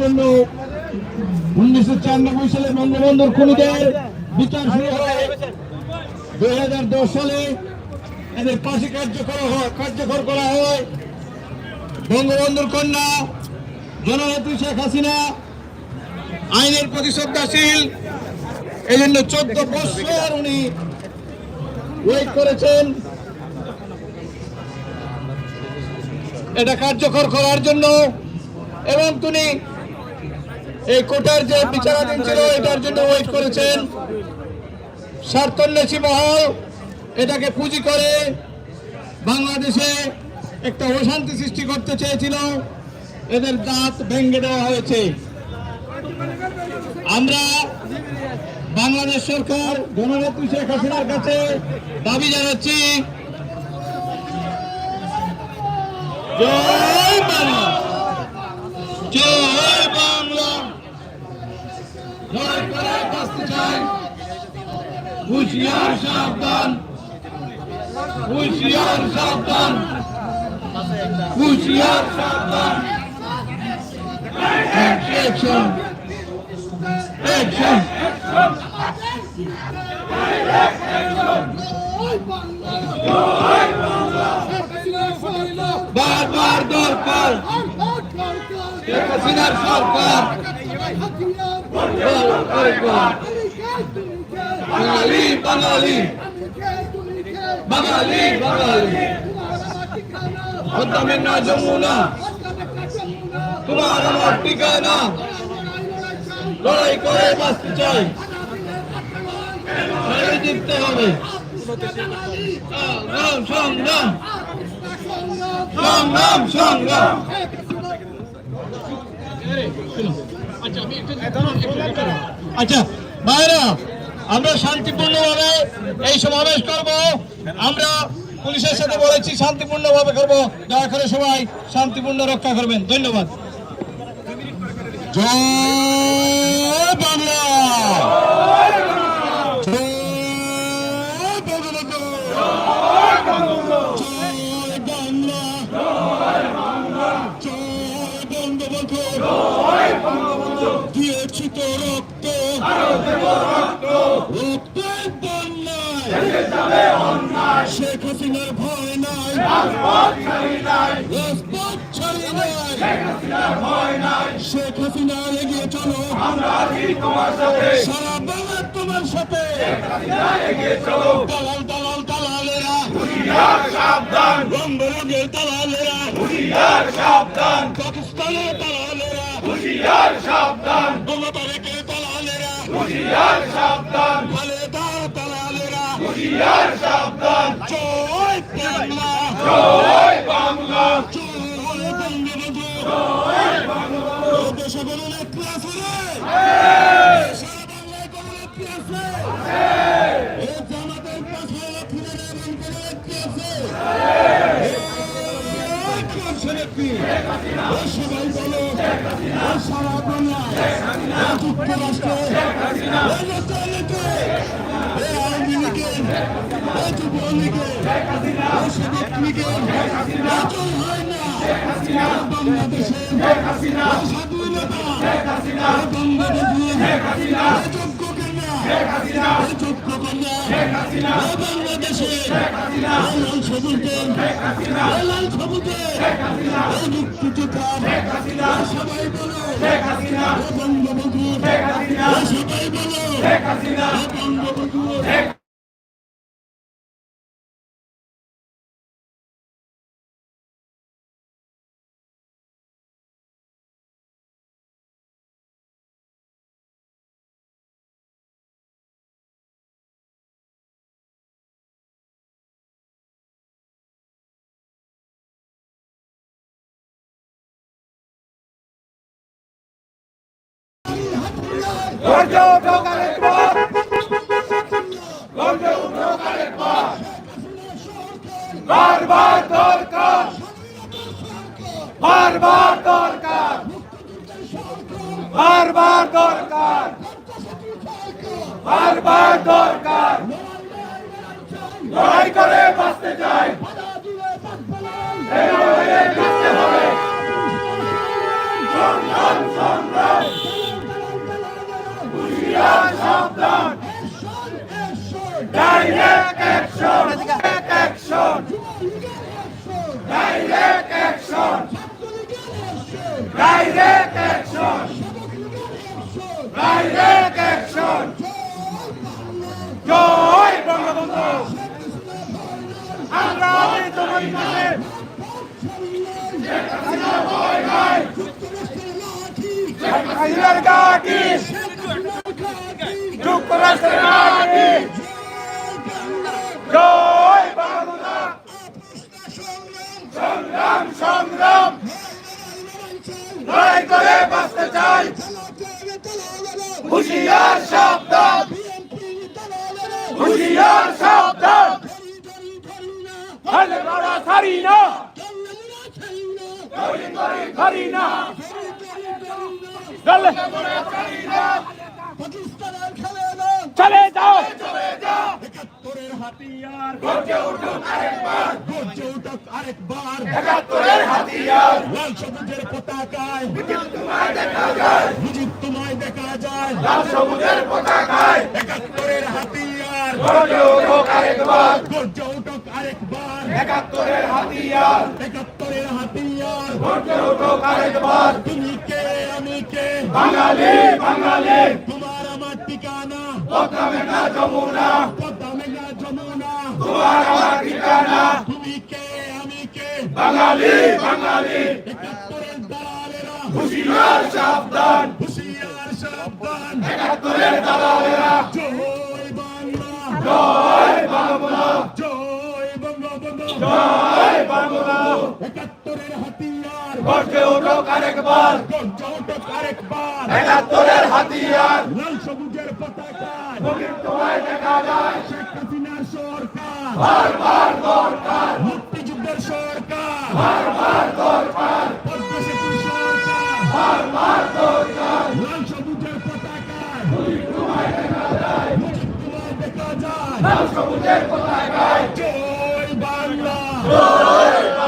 জন্য উনিশশো চারানব্বই সালে বঙ্গবন্ধুর খুনিদের বিচার শুরু হয় দুই হাজার দশ সালে এদের পাশে কার্যকর কার্যকর করা হয়। বঙ্গবন্ধুর কন্যা জননেত্রী শেখ হাসিনা আইনের প্রতি শ্রদ্ধাশীল এই জন্য চোদ্দ বছর উনি ওয়েট করেছেন। এটা কার্যকর করার জন্য। এবং তিনি এই কোটার যে বিচারাধীন ছিল, এটার জন্য ওয়েট করেছেন। স্বার্থন্বেষী মহল এটাকে পুঁজি করে বাংলাদেশে একটা অশান্তি সৃষ্টি করতে চেয়েছিল। এদের দাঁত ভেঙে দেওয়া হয়েছে। আমরা বাংলাদেশ সরকার গণনেত্রী শেখ হাসিনার কাছে দাবি জানাচ্ছি। জয় বাংলা। জয় বাংলা। জয় করে বাঁচতে চাই। হুশিয়ার সাবধান। হুশিয়ার সাবধান। হুশিয়ার সাবধান। Action! Action! বারবার দরকার। শেখ হাসিনার সরকার। বাঙালি বাঙালি। বাঙালি বাঙালি। হদ্দামের লড়াই করে বাঁচতে চাই। জিততে হবে। সংগ্রাম সংগ্রাম সংগ্রাম সংগ্রাম আচ্ছা ভাইরা আমরা শান্তিপূর্ণভাবে এই সমাবেশ করব। আমরা পুলিশের সাথে বলেছি শান্তিপূর্ণভাবে করব। দয়া করে সবাই শান্তিপূর্ণ রক্ষা করবেন। ধন্যবাদ। জয় বাংলা। শেখ হাসিনার এগিয়ে চলো। সারা বাংলা তোমার সাথে। দালাল দালাল দালালেরা। সাবধান। বঙ্গবন্ধুর দালালেরা। হুশিয়ার সাবধান। পাকিস্তানের দালালেরা। হুশিয়ার সাবধান। তারেকের দালালেরা। হুশিয়ার সাবধান। খালেদার দালালেরা। হুশিয়ার সাবধান। জয় বাংলা। জয় বাংলা। দেশে কোনো নেত্রী আছে সারা বাংলায় কোনো নেত্রী আছে জামাতের পাশে লক্ষ্মীদের সবাই বলো সবাই বলো পথ বারবার দরকার। বারবার দরকার। বারবার দরকার। বারবার দরকার। লড়াই করে বাঁচতে চাই হাসিনার ঘাঁটি যুক্তরাষ্ট্রের ঘাঁটি জয় বাংলা। সংগ্রাম সংগ্রাম। লড়াই করে বাঁচতে চাই। হুঁশিয়ার সাবধান। হুঁশিয়ার সাবধান। হলে বড় ছাড়ি না ছাড়ি না চলে পাকিস্তানের খেলে না চলে যাও। একাত্তরের হাতিয়ার। গর্জে উঠুন আরেকবার গর্জে উঠক আরেকবার। একাত্তরের হাতিয়ার। লাল সবুজের পতাকায়। তোমায় দেখা যায় মুজিব তোমায় দেখা যায়। লাল সবুজের পতাকায়। একাত্তরের হাতিয়ার। গর্জে উঠুক আরেকবার। গর্জে উঠক আরেকবার। একাত্তরের হাতিয়ার। একাত্তরের হাতিয়ার। গর্জে উঠুক আরেকবার। তুমি বাঙালি বাঙালি। তোমার আমার ঠিকানা। পদ্মা মেঘনা যমুনা। পদ্মা মেঘনা যমুনা। তোমার আমার ঠিকানা। তুমি কে আমি কে? বাঙালি বাঙালি। একাত্তরের দালালেরা। হুঁশিয়ার সাবধান। হুশিয়ার সাবধান। একাত্তরের দালালেরা। জয় বাংলা। জয় বাংলা। জয় বঙ্গবন্ধু জয় বাংলা। একাত্তরের হাতিয়ার। গর্জে উঠুক আরেকবার। গর্জে একাত্তরের হাতিয়ার। লাল সবুজের পতাকায় মুজিব তোমায় দেখা যায়। শেখ হাসিনার সরকার। বারবার দরকার। মুক্তিযুদ্ধের সরকার। বারবার দরকার। পদ্মা সেতু সরকার। বারবার দরকার। লাল সবুজের পতাকায় মুজিব তোমায় দেখা যায়। লাল সবুজের পতাকায়। জয় বাংলা। জয় বাংলা।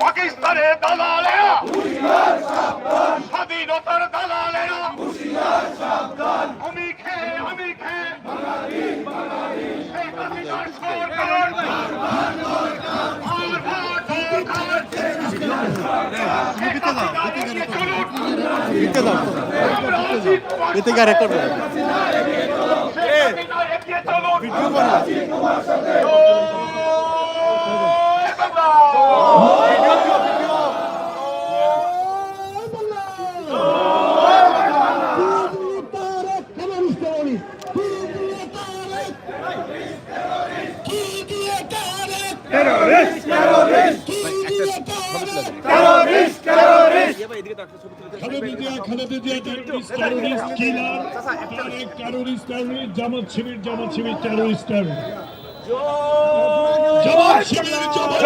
পাকিস্তানের দালালেরা স্বাধীনতার হুঁশিয়ার সাবধান। আমি খে আমি খে। বাঙালি বাঙালি। হাসিনার সরকার বারবার দরকার রেকর্ড শেখ হাসিনা এগিয়ে চলুন। তোমার সাথে জয় বাংলা। তারেক কমিউনিস্ট কমিউনিস্ট কি দিয়ে তারেক টেররিস্ট টেররিস্ট কি দিয়ে Tarek terrorist terrorist Khaleda Khaleda Zia terrorist terrorist killer Tarek terrorist terrorist Jamaat Shibir Jamaat Shibir terrorist terrorist Jamaat Shibir Jamaat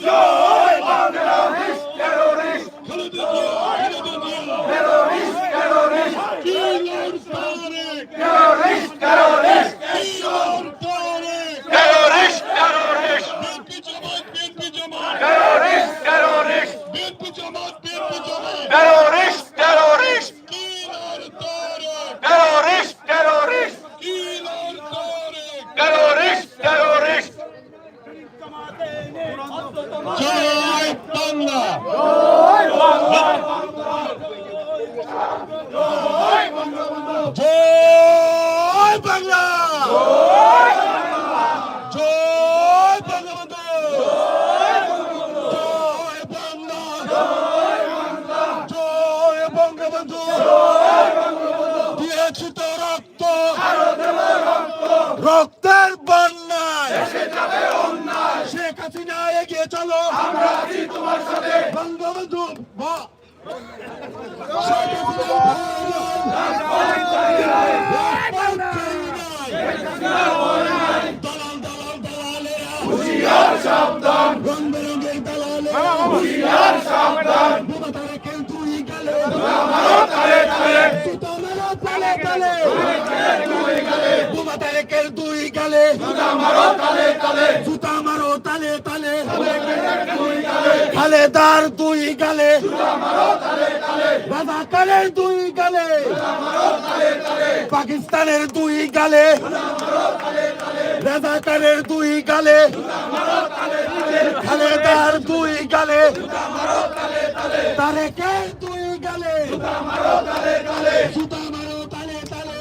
জয় Bangladesh terrorist Khaleda Zia Khaleda Zia terrorist terrorist killer Tarek terrorist terrorist killer Tarek terrorist terrorist BNP Jamaat BNP Jamaat terrorist terrorist BNP Jamaat BNP Jamaat terrorist terrorist killer Tarek terrorist terrorist killer Tarek terrorist terrorist জয় বাংলা জয় বাংলা জয় বঙ্গবন্ধু জয় বাংলা রক্তের বন্যায় শেখ হাসিনা এগিয়ে চলো আমরা আছি তোমার সাথে বঙ্গবন্ধু ব- দালাল দালাল দালালেরা হুশিয়ার সাবধান। রং বেরঙের দালালেরা সাবধান। বোমা তারা কেউ তুই গেলে আমারও তালে তালে জুতা মারো তালে তালে বোমা তারা কেউ তুই গেলে আমারও তালে তালে জুতা মারো তালে তালে খালেদার দুই গালে রাজাকারের দুই গালে পাকিস্তানের দুই গালে রাজাকারের দুই গালে খালেদার দুই গালে তারেকের দুই গালে? সুতা মারো তালে তালে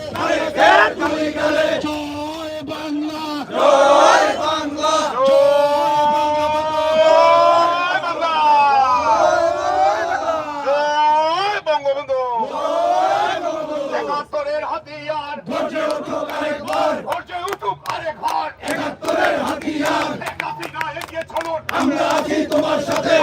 জয় বাংলা জয় বাংলা জয় বঙ্গবন্ধু একাত্তরের হাতিয়ার গর্জে উঠুক আরেকবার গর্জে উঠুক আরেক ঘর একাত্তরের হাতিয়ার শেখ হাসিনা এগিয়ে চলুন আমরা আছি তোমার সাথে।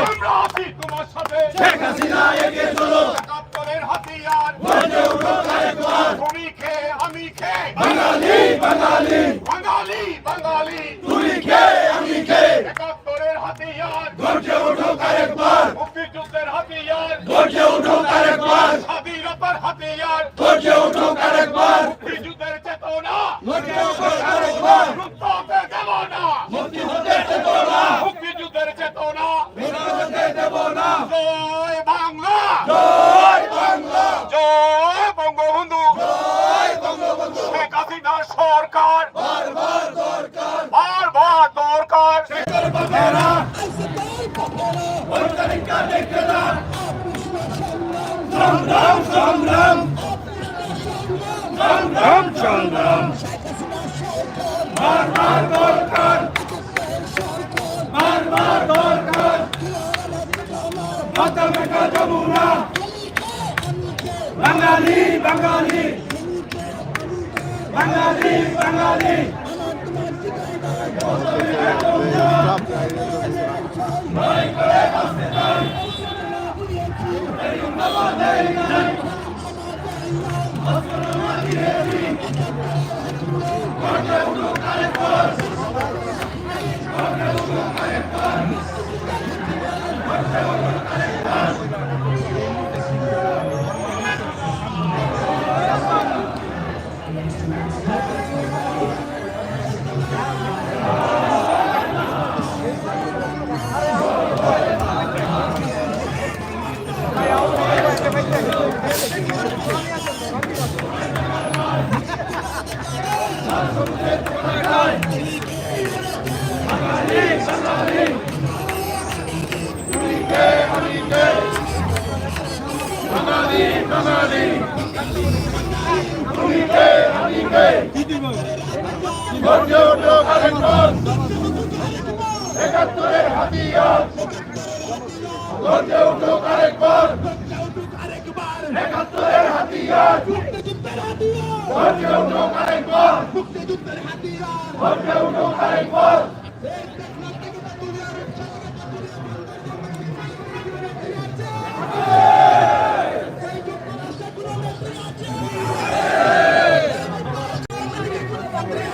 মেঘা যমুনা বাঙালি বাঙালি বাঙালি বাঙালি গর্জে উঠো একাত্তরের হাতিয়ার গর্জে উঠো আরেকবার একাত্তরের হাতিয়ার গর্জে উঠো আরেকবার গর্জে উঠো আরেকবার Patria.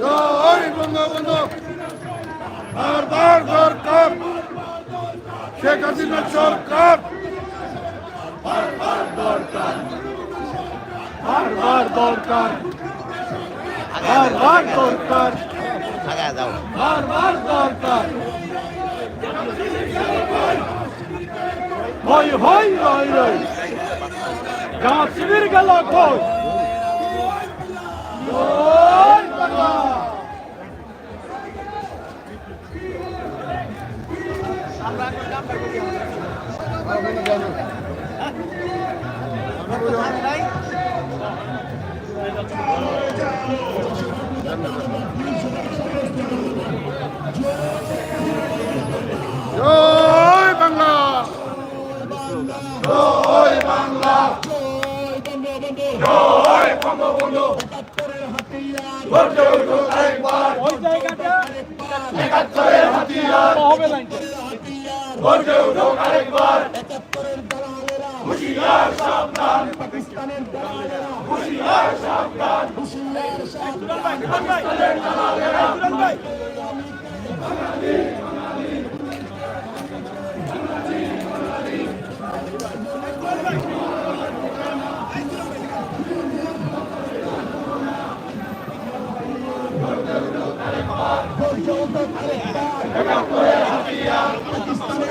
জয় বঙ্গবন্ধু বারবার দরকার শেখ হাসিনা সরকার। বারবার দরকার। বারবার দরকার। বারবার দরকার। হই হই রই রই জামাত শিবির গেল কই? জয় বাংলা। জয় বাংলা। জয় বঙ্গবন্ধু। গর্জে উঠুক হুশিয়ার সাবধান পাকিস্তানের দালালেরা হুশিয়ার সাবধান হুশিয়ার সাবধান পাকিস্তানের দালালেরা বাঙালি বাঙালি বাঙালি বাঙালি Pakistan